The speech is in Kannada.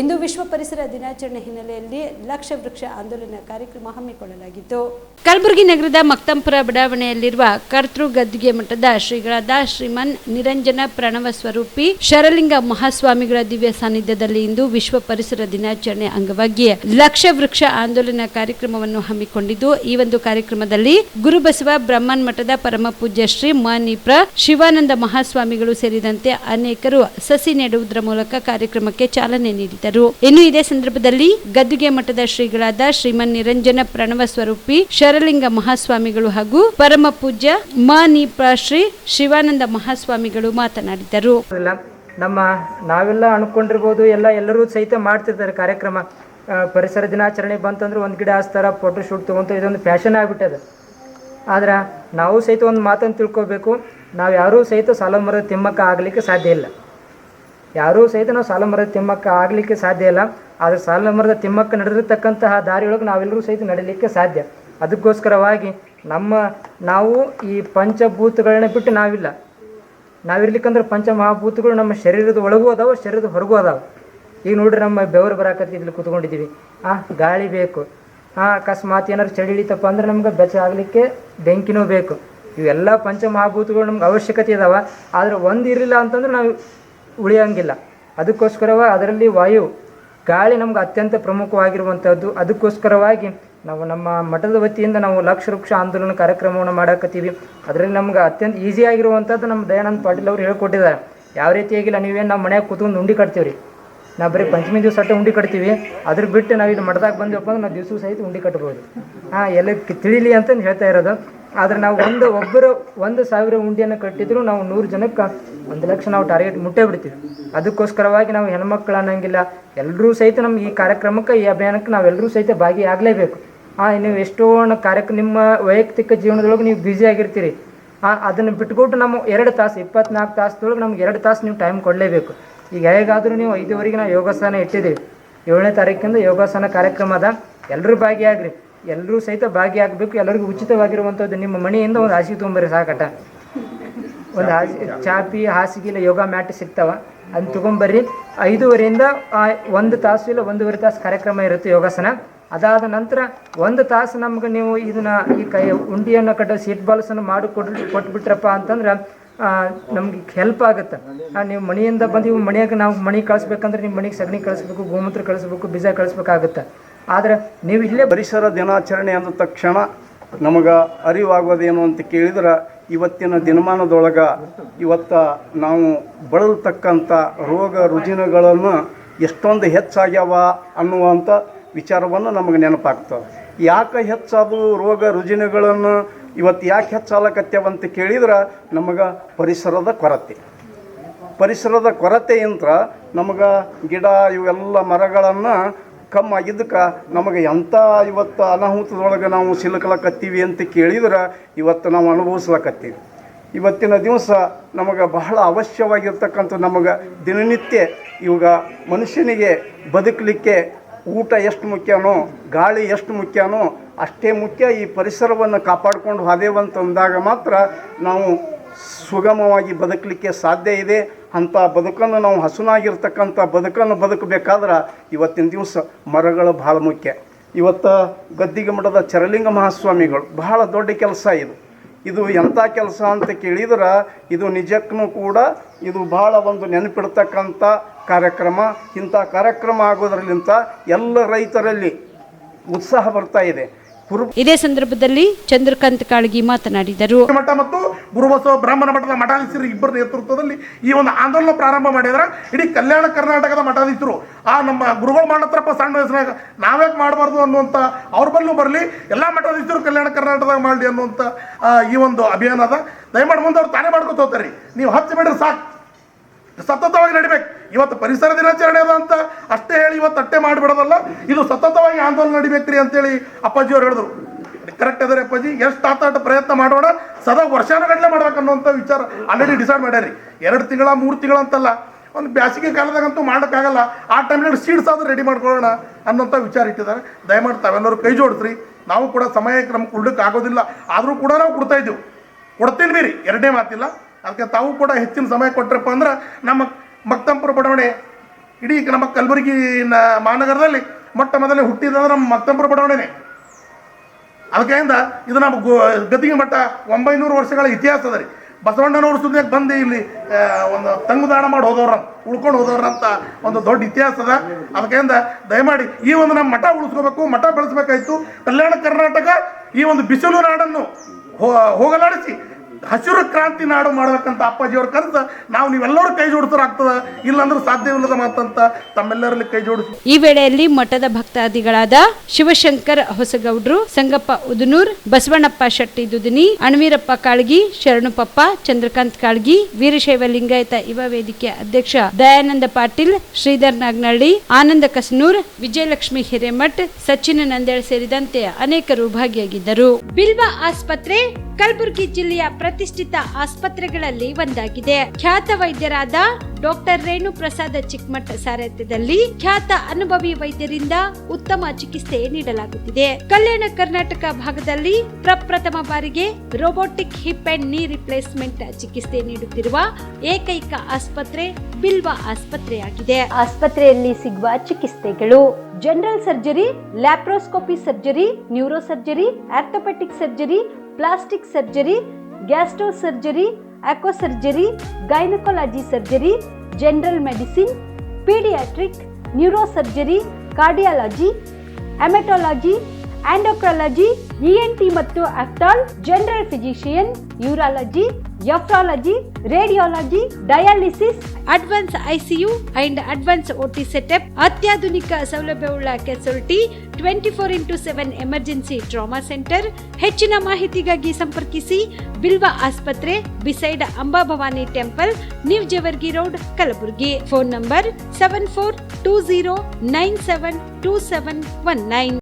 ಇಂದು ವಿಶ್ವ ಪರಿಸರ ದಿನಾಚರಣೆ ಹಿನ್ನೆಲೆಯಲ್ಲಿ ಲಕ್ಷ ವೃಕ್ಷ ಆಂದೋಲನ ಕಾರ್ಯಕ್ರಮ ಹಮ್ಮಿಕೊಳ್ಳಲಾಗಿತ್ತು. ಕಲಬುರಗಿ ನಗರದ ಮಕ್ತಂಪುರ ಬಡಾವಣೆಯಲ್ಲಿರುವ ಕರ್ತೃ ಗದ್ದಿಗೆ ಮಠದ ಶ್ರೀಗಳಾದ ಶ್ರೀಮನ್ ನಿರಂಜನ ಪ್ರಣವ ಸ್ವರೂಪಿ ಶರಲಿಂಗ ಮಹಾಸ್ವಾಮಿಗಳ ದಿವ್ಯ ಸಾನ್ನಿಧ್ಯದಲ್ಲಿ ಇಂದು ವಿಶ್ವ ಪರಿಸರ ದಿನಾಚರಣೆ ಅಂಗವಾಗಿ ಲಕ್ಷ ವೃಕ್ಷ ಆಂದೋಲನ ಕಾರ್ಯಕ್ರಮವನ್ನು ಹಮ್ಮಿಕೊಂಡಿದ್ದು, ಈ ಒಂದು ಕಾರ್ಯಕ್ರಮದಲ್ಲಿ ಗುರುಬಸವ ಬ್ರಹ್ಮನ್ ಮಠದ ಪರಮ ಪೂಜ್ಯ ಶ್ರೀ ಮನಿಪ್ರ ಶಿವಾನಂದ ಮಹಾಸ್ವಾಮಿಗಳು ಸೇರಿದಂತೆ ಅನೇಕರು ಸಸಿ ನೆಡುವುದರ ಮೂಲಕ ಕಾರ್ಯಕ್ರಮಕ್ಕೆ ಚಾಲನೆ ನೀಡಿದರು. ಇನ್ನು ಇದೇ ಸಂದರ್ಭದಲ್ಲಿ ಗದ್ದುಗೆ ಮಠದ ಶ್ರೀಗಳಾದ ಶ್ರೀಮನ್ ನಿರಂಜನ ಪ್ರಣವ ಸ್ವರೂಪಿ, ಶರಲಿಂಗ ಮಹಾಸ್ವಾಮಿಗಳು ಹಾಗೂ ಪರಮ ಪೂಜ್ಯ ಮಾನೀಪ ಶ್ರೀ ಶಿವಾನಂದ ಮಹಾಸ್ವಾಮಿಗಳು ಮಾತನಾಡಿದರು. ನಮ್ಮ ನಾವೆಲ್ಲ ಅನ್ಕೊಂಡಿರ್ಬೋದು, ಎಲ್ಲ ಎಲ್ಲರೂ ಸಹಿತ ಮಾಡ್ತಿರ್ತಾರೆ ಕಾರ್ಯಕ್ರಮ. ಪರಿಸರ ದಿನಾಚರಣೆ ಬಂತಂದ್ರೆ ಒಂದು ಗಿಡ ಹಾಸ್ತಾರ ಫೋಟೋ ಶೂಟ್ ತೊಗೊಂತ ಇದೊಂದು ಫ್ಯಾಷನ್ ಆಗ್ಬಿಟ್ಟದ. ಆದ್ರೆ ನಾವು ಸಹಿತ ಒಂದು ಮಾತನ್ನು ತಿಳ್ಕೊಬೇಕು ನಾವು ಯಾರೂ ಸಹಿತ ಸಾಲ ಮರ ತಿಮ್ಮಕ್ಕ ಆಗಲಿಕ್ಕೆ ಸಾಧ್ಯ ಇಲ್ಲ. ಯಾರೂ ಸಹಿತ ನಾವು ಸಾಲ ಮರದ ತಿಮ್ಮಕ್ಕ ಆಗಲಿಕ್ಕೆ ಸಾಧ್ಯ ಇಲ್ಲ. ಆದರೆ ಸಾಲ ಮರದ ತಿಮ್ಮಕ್ಕ ನಡೆದಿರ್ತಕ್ಕಂತಹ ದಾರಿಯೊಳಗೆ ನಾವೆಲ್ಲರೂ ಸಹಿತ ನಡೀಲಿಕ್ಕೆ ಸಾಧ್ಯ. ಅದಕ್ಕೋಸ್ಕರವಾಗಿ ನಮ್ಮ, ನಾವು ಈ ಪಂಚಭೂತಗಳನ್ನ ಬಿಟ್ಟು ನಾವಿಲ್ಲ. ನಾವಿರ್ಲಿಕ್ಕಂದ್ರೆ ಪಂಚಮಹಾಭೂತಗಳು ನಮ್ಮ ಶರೀರದ ಒಳಗೂ ಅದಾವ, ಶರೀರದ ಹೊರಗೂ ಅದಾವ. ಈಗ ನೋಡ್ರಿ ನಮ್ಮ ಬೆವರು ಬರಾಕತ್ತಿ ಇಲ್ಲಿ ಕೂತ್ಕೊಂಡಿದ್ದೀವಿ. ಆ, ಗಾಳಿ ಬೇಕು. ಆ, ಅಕಸ್ಮಾತ್ ಏನಾದ್ರು ಚಳಿ ಇಳಿತಪ್ಪ ಅಂದ್ರೆ ನಮ್ಗೆ ಬೆಚ್ಚ ಆಗಲಿಕ್ಕೆ ಬೆಂಕಿನೂ ಬೇಕು. ಇವೆಲ್ಲ ಪಂಚಮಹಾಭೂತಗಳು ನಮ್ಗೆ ಅವಶ್ಯಕತೆ ಇದಾವ ಆದರೆ ಒಂದು ಇರಲಿಲ್ಲ ಅಂತಂದ್ರೆ ನಾವು ಉಳಿಯಂಗಿಲ್ಲ. ಅದಕ್ಕೋಸ್ಕರವ ಅದರಲ್ಲಿ ವಾಯು, ಗಾಳಿ ನಮ್ಗೆ ಅತ್ಯಂತ ಪ್ರಮುಖವಾಗಿರುವಂಥದ್ದು ಅದಕ್ಕೋಸ್ಕರವಾಗಿ ನಾವು ನಮ್ಮ ಮಠದ ವತಿಯಿಂದ ನಾವು ಲಕ್ಷ ವೃಕ್ಷ ಆಂದೋಲನ ಕಾರ್ಯಕ್ರಮವನ್ನು ಮಾಡಕತ್ತೀವಿ. ಅದರಲ್ಲಿ ನಮ್ಗೆ ಅತ್ಯಂತ ಈಸಿ ಆಗಿರುವಂಥದ್ದು ನಮ್ಮ ದಯಾನಂದ ಪಾಟೀಲ್ ಅವರು ಹೇಳ್ಕೊಟ್ಟಿದ್ದಾರೆ. ಯಾವ ರೀತಿಯಾಗಿಲ್ಲ, ನೀವೇನು ನಮ್ಮ ಮನ್ಯಾಗ ಕೂತ್ಕೊಂಡು ಉಂಡಿ ಕಟ್ತೀವಿ ರೀ ನಾವು ಬರೀ ಪಂಚಮಿ ದಿವಸ ಅಷ್ಟೇ ಉಂಡಿ ಕಟ್ತೀವಿ. ಅದ್ರ ಬಿಟ್ಟು ನಾವು ಇದು ಮಠದಾಗ ಬಂದೇವಪ್ಪ ಅಂದ್ರೆ ನಾವು ದಿವಸವೂ ಸಹಿತ ಉಂಡಿ ಕಟ್ಬೋದು. ಹಾಂ, ಎಲ್ಲ ತಿಳಿಲಿ ಅಂತ ಹೇಳ್ತಾ ಇರೋದು. ಆದರೆ ನಾವು ಒಂದು ಒಬ್ಬರು ಒಂದು ಸಾವಿರ ಉಂಡಿಯನ್ನು ಕಟ್ಟಿದ್ರು ನಾವು ನೂರು ಜನಕ್ಕೆ ಒಂದು ಲಕ್ಷ ನಾವು ಟಾರ್ಗೆಟ್ ಮುಟ್ಟೇ ಬಿಡ್ತೀವಿ. ಅದಕ್ಕೋಸ್ಕರವಾಗಿ ನಾವು ಹೆಣ್ಮಕ್ಳು ಅನ್ನೋಂಗಿಲ್ಲ. ಎಲ್ಲರೂ ಸಹಿತ ನಮ್ಗೆ ಈ ಕಾರ್ಯಕ್ರಮಕ್ಕೆ, ಈ ಅಭಿಯಾನಕ್ಕೆ ನಾವೆಲ್ಲರೂ ಸಹಿತ ಭಾಗಿಯಾಗಲೇಬೇಕು. ಹಾಂ ನೀವು ಎಷ್ಟೋ ಕಾರ್ಯಕ್ರಮ ನಿಮ್ಮ ವೈಯಕ್ತಿಕ ಜೀವನದೊಳಗೆ ನೀವು ಬ್ಯುಸಿ ಆಗಿರ್ತೀರಿ. ಅದನ್ನು ಬಿಟ್ಕೊಟ್ಟು ನಮ್ಮ ಎರಡು ತಾಸು ಇಪ್ಪತ್ನಾಲ್ಕು ತಾಸದೊಳಗೆ ನಮ್ಗೆ ಎರಡು ತಾಸು ನೀವು ಟೈಮ್ ಕೊಡಲೇಬೇಕು. ಈಗ ಹೇಗಾದರೂ ನೀವು ಐದುವರೆಗೆ ನಾವು ಯೋಗಾಸನ ಇಟ್ಟಿದ್ದೀವಿ ಏಳನೇ ತಾರೀಕಿಂದ ಯೋಗಾಸನ ಕಾರ್ಯಕ್ರಮದ ಎಲ್ಲರೂ ಭಾಗಿಯಾಗ್ರಿ. ಎಲ್ಲರೂ ಸಹಿತ ಭಾಗಿಯಾಗಬೇಕು, ಎಲ್ಲರಿಗೂ ಉಚಿತವಾಗಿರುವಂಥದ್ದು ನಿಮ್ಮ ಮನೆಯಿಂದ ಒಂದು ಹಾಸಿಗೆ ತೊಗೊಂಬರ್ರಿ ಸಾಕಟ. ಒಂದು ಹಾಸಿ, ಚಾಪಿ ಹಾಸಿಗೆ ಇಲ್ಲ ಯೋಗ ಮ್ಯಾಟ್ ಸಿಗ್ತಾವ ಅದನ್ನ ತೊಗೊಂಬರ್ರಿ. ಐದೂವರೆಯಿಂದ ಒಂದು ತಾಸು ಇಲ್ಲ, ಒಂದೂವರೆ ತಾಸು ಕಾರ್ಯಕ್ರಮ ಇರುತ್ತೆ ಯೋಗಾಸನ. ಅದಾದ ನಂತರ ಒಂದು ತಾಸು ನಮ್ಗೆ ನೀವು ಇದನ್ನ ಈ ಕೈ ಉಂಡಿಯನ್ನು ಕಟ್ಟೋ ಸೀಟ್ ಬಾಲ್ಸನ್ನು ಮಾಡಿ ಕೊಟ್ಟು ಕೊಟ್ಬಿಟ್ರಪ್ಪ ಅಂತಂದ್ರೆ ನಮ್ಗೆ ಹೆಲ್ಪ್ ಆಗುತ್ತೆ. ನೀವು ಮನೆಯಿಂದ ಬಂದು ಇವು ಮನೆಯಾಗ ನಾವು ಮನೆ ಕಳಿಸ್ಬೇಕಂದ್ರೆ ನಿಮ್ಮ ಮನೆಗೆ ಸಗಣಿ ಕಳಿಸ್ಬೇಕು, ಗೋಮೂತ್ರ ಕಳಿಸ್ಬೇಕು, ಬೀಜ ಕಳಿಸ್ಬೇಕಾಗುತ್ತೆ ಆದರೆ ನೀವು ಇಲ್ಲೇ ಪರಿಸರ ದಿನಾಚರಣೆ ಅಂದ ತಕ್ಷಣ ನಮಗೆ ಅರಿವಾಗೋದೇನು ಅಂತ ಕೇಳಿದ್ರೆ, ಇವತ್ತಿನ ದಿನಮಾನದೊಳಗೆ ಇವತ್ತ ನಾವು ಬಳಲ್ತಕ್ಕಂಥ ರೋಗ ರುಜಿನಗಳನ್ನು ಎಷ್ಟೊಂದು ಹೆಚ್ಚಾಗ್ಯಾವ ಅನ್ನುವಂಥ ವಿಚಾರವನ್ನು ನಮಗೆ ನೆನಪಾಗ್ತದೆ ಯಾಕೆ ಹೆಚ್ಚಾದವು ರೋಗ ರುಜಿನಗಳನ್ನು ಇವತ್ತು ಯಾಕೆ ಹೆಚ್ಚಾಲಕತ್ಯಾವ ಅಂತ ಕೇಳಿದ್ರೆ ನಮಗೆ ಪರಿಸರದ ಕೊರತೆ. ಪರಿಸರದ ಕೊರತೆಯಿಂದ ನಮಗೆ ಗಿಡ ಇವೆಲ್ಲ ಮರಗಳನ್ನು ಕಮ್ಮಾಗಿದ್ದಕ್ಕೆ ನಮಗೆ ಎಂಥ ಇವತ್ತು ಅನಾಹುತದೊಳಗೆ ನಾವು ಸಿಲುಕಲಕತ್ತೀವಿ ಅಂತ ಕೇಳಿದ್ರೆ ಇವತ್ತು ನಾವು ಅನುಭವಿಸ್ಲಕತ್ತೀವಿ. ಇವತ್ತಿನ ದಿವಸ ನಮಗೆ ಬಹಳ ಅವಶ್ಯವಾಗಿರ್ತಕ್ಕಂಥ ನಮಗೆ ದಿನನಿತ್ಯ ಇವಾಗ ಮನುಷ್ಯನಿಗೆ ಬದುಕಲಿಕ್ಕೆ ಊಟ ಎಷ್ಟು ಮುಖ್ಯನೋ, ಗಾಳಿ ಎಷ್ಟು ಮುಖ್ಯನೋ, ಅಷ್ಟೇ ಮುಖ್ಯ ಈ ಪರಿಸರವನ್ನು ಕಾಪಾಡಿಕೊಂಡು ಹೋದೇವಂತಂದಾಗ ಮಾತ್ರ ನಾವು ಸುಗಮವಾಗಿ ಬದುಕಲಿಕ್ಕೆ ಸಾಧ್ಯ ಇದೆ. ಅಂಥ ಬದುಕನ್ನು ನಾವು ಹಸುನಾಗಿರ್ತಕ್ಕಂಥ ಬದುಕನ್ನು ಬದುಕಬೇಕಾದ್ರೆ ಇವತ್ತಿನ ದಿವಸ ಮರಗಳು ಭಾಳ ಮುಖ್ಯ. ಇವತ್ತು ಗದ್ದಿಗೆ ಮಠದ ಚರಲಿಂಗ ಮಹಾಸ್ವಾಮಿಗಳು ಬಹಳ ದೊಡ್ಡ ಕೆಲಸ ಇದು. ಇದು ಎಂಥ ಕೆಲಸ ಅಂತ ಕೇಳಿದ್ರೆ ಇದು ನಿಜಕ್ಕೂ ಕೂಡ ಇದು ಭಾಳ ಒಂದು ನೆನಪಿಡ್ತಕ್ಕಂಥ ಕಾರ್ಯಕ್ರಮ ಇಂಥ ಕಾರ್ಯಕ್ರಮ ಆಗೋದ್ರಲ್ಲಿಂತ ಎಲ್ಲ ರೈತರಲ್ಲಿ ಉತ್ಸಾಹ ಬರ್ತಾ ಇದೆ. ಇದೇ ಸಂದರ್ಭದಲ್ಲಿ ಚಂದ್ರಕಾಂತ್ ಕಾಳಗಿ ಮಾತನಾಡಿದರು. ಮಠ ಮತ್ತು ಗುರುಬಸವ ಬ್ರಾಹ್ಮಣ ಮಠದ ಮಠಾಧೀಶರು ಇಬ್ಬರ ನೇತೃತ್ವದಲ್ಲಿ ಈ ಒಂದು ಆಂದೋಲನ ಪ್ರಾರಂಭ ಮಾಡಿದ್ರೆ. ಇಡೀ ಕಲ್ಯಾಣ ಕರ್ನಾಟಕದ ಮಠಾಧೀಶರು. ಆ ನಮ್ಮ ಗುರುಗಳು ಮಾಡತ್ರಪ್ಪ ಸಣ್ಣ ವಯಸ್ಸಿನಾಗ ನಾವ್ಯಾಕೆ ಮಾಡಬಾರ್ದು ಅನ್ನುವಂಥ ಅವ್ರ ಬಲ್ಲೂ ಬರಲಿ ಎಲ್ಲ ಮಠಾಧೀಶರು ಕಲ್ಯಾಣ ಕರ್ನಾಟಕದಾಗ ಮಾಡಲಿ ಅನ್ನುವಂಥ ಈ ಒಂದು ಅಭಿಯಾನದ ಅದ. ದಯಮಾಡಿ ಮುಂದೆ ಅವ್ರು ತಾನೇ ಮಾಡ್ಕೊತ ಹೋಗ್ತಾರೆ ನೀವು ಹಚ್ಚಿ ಬಿಡ್ರಿ ಸಾಕು. ಸತತವಾಗಿ ನಡಿಬೇಕು. ಇವತ್ತು ಪರಿಸರ ದಿನಾಚರಣೆ ಅದ ಅಂತ ಅಷ್ಟೇ ಹೇಳಿ ಇವತ್ತು ಅಟ್ಟೆ ಮಾಡಿಬಿಡೋದಲ್ಲ, ಇದು ಸತತವಾಗಿ ಆಂದೋಲನ ನಡಿಬೇಕ್ರಿ ಅಂತೇಳಿ ಅಪ್ಪಾಜಿಯವ್ರು ಹೇಳಿದ್ರು. ಕರೆಕ್ಟ್ ಅದ ಅಪ್ಪಾಜಿ. ಎಷ್ಟು ಆತಾಟ ಪ್ರಯತ್ನ ಮಾಡೋಣ, ಸದಾ ವರ್ಷಾನುಗಟ್ಟಲೆ ಮಾಡ್ಬೇಕು ವಿಚಾರ ಆಲ್ರೆಡಿ ಡಿಸೈಡ್ ಮಾಡ್ಯಾರಿ ಎರಡು ತಿಂಗಳ, ಮೂರು ತಿಂಗಳ ಅಂತಲ್ಲ, ಒಂದು ಬ್ಯಾಸಿಗೆ ಕಾಲದಾಗಂತೂ ಮಾಡೋಕ್ಕಾಗಲ್ಲ, ಆ ಟೈಮ್ನಲ್ಲಿ ಸೀಡ್ಸ್ ಆದರೂ ರೆಡಿ ಮಾಡ್ಕೊಳ್ಳೋಣ ಅನ್ನೋಂಥ ವಿಚಾರ ಇಟ್ಟಿದ್ದಾರೆ. ದಯಮಾಡಿ ತಾವೆಲ್ಲರೂ ಕೈ ಜೋಡಿಸ್ರಿ. ನಾವು ಕೂಡ ಸಮಯಕ್ಕೆ ನಮ್ಗೆ ಕೊಡ್ಲಿಕ್ಕೆ ಆಗೋದಿಲ್ಲ ಆದರೂ ಕೂಡ ನಾವು ಕೊಡ್ತಾ ಇದ್ದೀವಿ. ಕೊಡ್ತೀನಿ ಬೀರಿ ಎರಡನೇ ಮಾತಿಲ್ಲ. ಅದಕ್ಕೆ ತಾವು ಕೂಡ ಹೆಚ್ಚಿನ ಸಮಯ ಕೊಟ್ಟರಪ್ಪ ಅಂದ್ರೆ ನಮ್ಮ ಮಕ್ತಂಪುರ ಬಡಾವಣೆ, ಇಡೀ ನಮ್ಮ ಕಲಬುರಗಿ ಮಹಾನಗರದಲ್ಲಿ ಮೊಟ್ಟ ಮೊದಲೇ ಹುಟ್ಟಿದಂದ್ರೆ ನಮ್ಮ ಮಕ್ತಂಪುರ ಬಡಾವಣೆನೇ. ಅದಕ್ಕಿಂದ ಇದು ನಮ್ಮ ಗೋ ಗದ್ದಿಗೆ ಮಟ್ಟ ಒಂಬೈನೂರು ವರ್ಷಗಳ ಇತಿಹಾಸ ಅದ ರೀ. ಬಸವಣ್ಣನವರು ಸುದ್ದಿಯಾಗಿ ಬಂದು ಇಲ್ಲಿ ಒಂದು ತಂಗುದಾಣ ಮಾಡಿ ಹೋದವ್ರ ಉಳ್ಕೊಂಡು ಹೋದವ್ರ ಅಂತ ಒಂದು ದೊಡ್ಡ ಇತಿಹಾಸ ಅದ. ಅದಕ್ಕಿಂದ ದಯಮಾಡಿ ಈ ಒಂದು ನಮ್ಮ ಮಠ ಉಳಿಸ್ಕೋಬೇಕು, ಮಠ ಬೆಳೆಸ್ಬೇಕಾಯ್ತು. ಕಲ್ಯಾಣ ಕರ್ನಾಟಕ ಈ ಒಂದು ಬಿಸಿಲು ನಾಡನ್ನು ಹೋಗಲಾಡಿಸಿ. ಹಸಿರು ಕ್ರಾಂತಿ ನಾಡು ಮಾಡ್ಬೇಕಂತ ಅಪ್ಪಾಜಿಯವ್ರ ಕನಸ ನಾವು ನೀವೆಲ್ಲರೂ ಕೈ ಜೋಡಿಸೋರಾಗ್ತದ ಇಲ್ಲಾಂದ್ರೆ ಸಾಧ್ಯವಿಲ್ಲದ ಮಾತಂತ ತಮ್ಮೆಲ್ಲರಲ್ಲಿ ಕೈ ಜೋಡಿಸಿ. ಈ ವೇಳೆಯಲ್ಲಿ ಮಠದ ಭಕ್ತಾದಿಗಳಾದ ಶಿವಶಂಕರ್ ಹೊಸಗೌಡ್ರು, ಸಂಗಪ್ಪ ಉದನೂರ್, ಬಸವಣ್ಣಪ್ಪ ಶೆಟ್ಟಿ ದುದಿನಿ, ಅಣವೀರಪ್ಪ ಕಾಳ್ಗಿ, ಶರಣುಪಪ್ಪ, ಚಂದ್ರಕಾಂತ್ ಕಾಳ್ಗಿ, ವೀರಶೈವ ಲಿಂಗಾಯತ ಯುವ ವೇದಿಕೆ ಅಧ್ಯಕ್ಷ ದಯಾನಂದ ಪಾಟೀಲ್, ಶ್ರೀಧರ್ ನಾಗ್ನಳ್ಳಿ, ಆನಂದ ಕಸನೂರ್, ವಿಜಯಲಕ್ಷ್ಮಿ ಹಿರೇಮಠ್, ಸಚಿನ್ ನಂದೇಳ್ ಸೇರಿದಂತೆ ಅನೇಕರು ಭಾಗಿಯಾಗಿದ್ದರು. ಬಿಲ್ವ ಆಸ್ಪತ್ರೆ, ಕಲಬುರಗಿ ಜಿಲ್ಲೆಯ ಪ್ರತಿಷ್ಠಿತ ಆಸ್ಪತ್ರೆಗಳಲ್ಲಿ ಒಂದಾಗಿದೆ. ಖ್ಯಾತ ವೈದ್ಯರಾದ ಡಾಕ್ಟರ್ ರೇಣು ಪ್ರಸಾದ ಚಿಕ್ಕಮಠ ಸಾರಥ್ಯದಲ್ಲಿ ಖ್ಯಾತ ಅನುಭವಿ ವೈದ್ಯರಿಂದ ಉತ್ತಮ ಚಿಕಿತ್ಸೆ ನೀಡಲಾಗುತ್ತಿದೆ. ಕಲ್ಯಾಣ ಕರ್ನಾಟಕ ಭಾಗದಲ್ಲಿ ಪ್ರಪ್ರಥಮ ಬಾರಿಗೆ robotic hip and knee replacement ಚಿಕಿತ್ಸೆ ನೀಡುತ್ತಿರುವ ಏಕೈಕ ಆಸ್ಪತ್ರೆ ಬಿಲ್ವ ಆಸ್ಪತ್ರೆಯಾಗಿದೆ. ಆಸ್ಪತ್ರೆಯಲ್ಲಿ ಸಿಗುವ ಚಿಕಿತ್ಸೆಗಳು general surgery, laparoscopy surgery neuro surgery orthopaedic surgery, plastic surgery gastro surgery onco surgery gynaecology surgery, general medicine, paediatric neuro surgery cardiology haematology endocrinology ENT ಮತ್ತು ophthal general physician, urology nephrology radiology, dialysis, advance ICU and advance OT setup, ಅತ್ಯಾಧುನಿಕ ಸೌಲಭ್ಯವುಳ್ಳ casualty twenty four into seven emergency trauma centre. ಹೆಚ್ಚಿನ ಮಾಹಿತಿಗಾಗಿ ಸಂಪರ್ಕಿಸಿ. ಬಿಲ್ವ ಆಸ್ಪತ್ರೆ, beside Ambabhavani temple, new Jewargi road, Kalaburagi. Phone number seven four two zero nine seven two seven one nine.